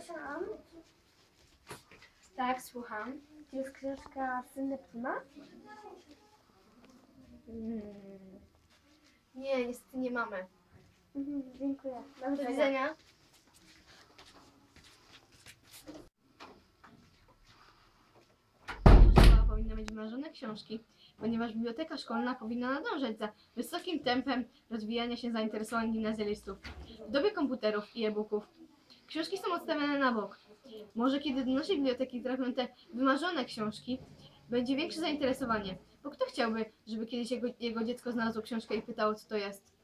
Sam. Tak, słucham. To jest książka Syn Neptuna? Mm. Nie, niestety nie mamy. Mhm, dziękuję. Do Do widzenia. widzenia. Szkoła powinna mieć wymarzone książki, ponieważ biblioteka szkolna powinna nadążać za wysokim tempem rozwijania się zainteresowań gimnazjalistów. W dobie komputerów i e-booków książki są odstawiane na bok. Może kiedy do naszej biblioteki trafią te wymarzone książki, będzie większe zainteresowanie, bo kto chciałby, żeby kiedyś jego, jego dziecko znalazło książkę i pytało, co to jest?